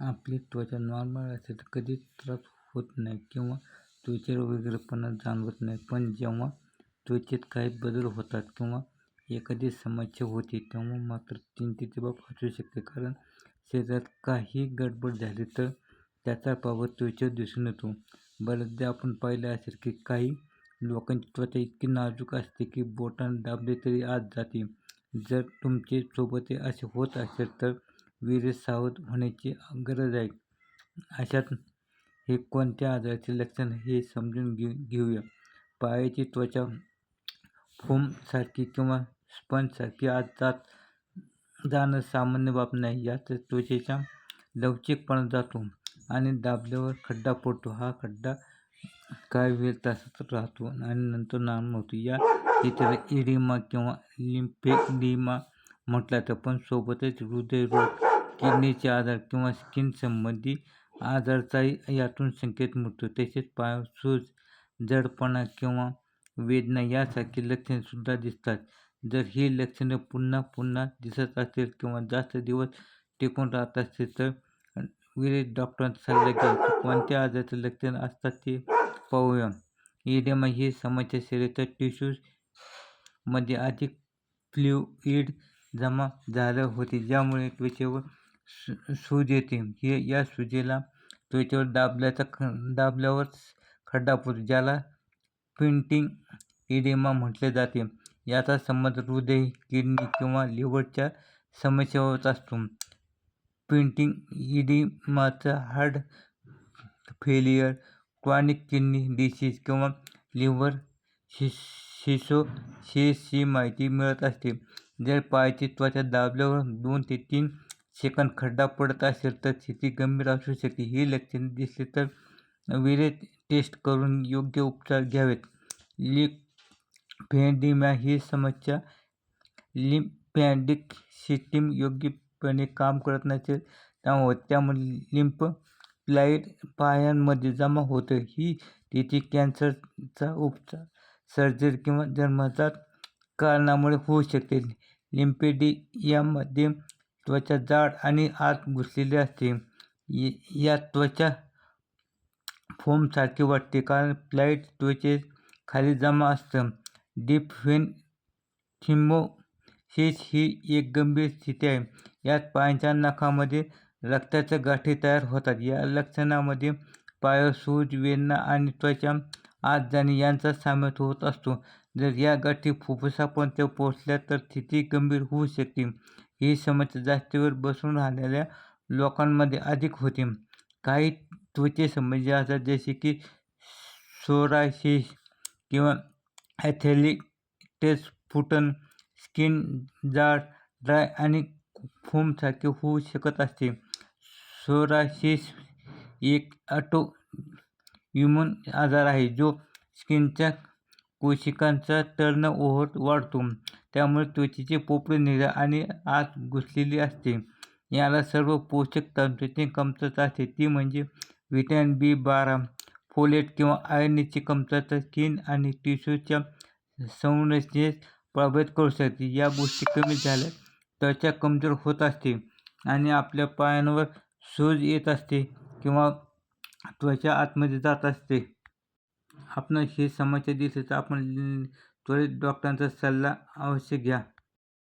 आपली त्वचा नॉर्मल असते तर कधीच त्रास होत नाही किंवा त्वचेवर वेगळेपणा जाणवत नाही. पण जेव्हा त्वचेत काही बदल होतात किंवा एखादी समस्या होते तेव्हा मात्र चिंतेची बाब असू शकते. कारण शरीरात काही गडबड झाली तर त्याचा प्रभाव त्वचेवर दिसून येतो. बऱ्याचदा आपण पाहिलं असेल की काही लोकांची त्वचा इतकी नाजूक असते की बोटाने दाबले तरी आत जाते. जर तुमचे सोबत असे होत असेल तर विशेष सावध होण्याची गरज आहे. अशात हे कोणत्या आजाराचे लक्षण हे समजून घेऊ घेऊया. पायाची त्वचा फोमसारखी किंवा स्पंजसारखी आत जात जाणं सामान्य बाब नाही. यात त्वचेचा लवचिकपणा जातो आणि दाबल्यावर खड्डा पडतो हा खड्डा काही वेळ तासात राहतो आणि नंतर नाम होतो. या इतर इडिमा किंवा लिम्फेडिमा म्हटलं तर पण सोबतच हृदयरोग किडनीचे आजार किंवा स्किन संबंधी आजारचाही यातून संकेत मिळतो. तसेच पायावर सूज जडपणा किंवा वेदना यासारखी लक्षणेसुद्धा दिसतात. जर ही लक्षणे पुन्हा पुन्हा दिसत असेल किंवा जास्त दिवस टिकून राहत असतील तर विशेष डॉक्टरांचा सल्ला घ्या कोणत्या आजाराचे लक्षण असतात ते पाहूया. इडेमा ही समस्या शरीराच्या टिश्यूजमध्ये अधिक फ्लुइड जमा झालं होते. ज्यामुळे त्वचेवर सु सूज येते हे या सुजेला त्वचेवर दाबल्याचा ख दाबल्यावर खड्डा पडतो ज्याला पिंटिंग इडेमा म्हटले जाते. याचा संबंध हृदय किडनी किंवा लिव्हरच्या समस्येवर असतो. Pitting इडिमाचा heart failure chronic kidney disease किंवा लिव्हर सिसोसिसची माहिती मिळत असते. जर पायाची त्वचा दाबल्यावर दोन ते तीन सेकंद खड्डा पडत असेल तर स्थिती गंभीर असू शकते ही लक्षणे दिसली तर विरेत टेस्ट करून योग्य उपचार घ्यावेत. लिम्फेडिमा ही समस्या. लिम्फॅटिक सिस्टीम योग्यपणे काम करत नसेल त्यामुळे त्यामुळे लिम्फ प्लाईड पायांमध्ये जमा होतं ही तिथे कॅन्सरचा उपचार सर्जरी किंवा जन्मजात कारणामुळे होऊ शकते लिम्पेडियामध्ये त्वचा जाड आणि आत घुसलेली असते. या त्वचा फोमसारखी वाटते कारण फ्लाईट त्वचेत खाली जमा असतं. डीप फेन थिमोसिस ही एक गंभीर स्थिती आहे. यात पायांच्या नखामध्ये रक्ताच्या गाठी तयार होतात. या लक्षणामध्ये पायावर सूज वेदना आणि त्वचा आत जाणे यांचा समावेश होत असतो. जर या गाठी फुफ्फुसापर्यंत पोहोचल्या तर स्थिती गंभीर होऊ शकते. ही समस्या जास्तीवर बसून राहिलेल्या लोकांमध्ये अधिक होते. काही त्वचेसंबंधी आजार जसे की सोरायसिस किंवा ॲथेलिटेस फुटन स्किन जाड ड्राय आणि फोमसारखे होऊ शकत असते. सोरायसिस एक ऑटो इम्युन आजार आहे जो स्किनच्या कोशिकांचा टर्नओव्हर वाढतो. त्यामुळे त्वचेचे पोपळे निळ्या आणि आत घुसलेली असते. याला सर्व पोषक तत्वांची कमतरता असते. ती म्हणजे व्हिटॅमिन बी बारा फोलेट किंवा आयर्नची कमतरता स्किन आणि टिश्यूच्या संरचनेस प्रभावित करू शकते. या गोष्टी कमी झाल्या त्वचा कमजोर होत असते आणि आपल्या पायांवर सूज येत असते किंवा त्वचा आतमध्ये जात असते. आपण ही समस्या दिसली तर आपण त्वरित डॉक्टरांचा सल्ला अवश्य घ्या.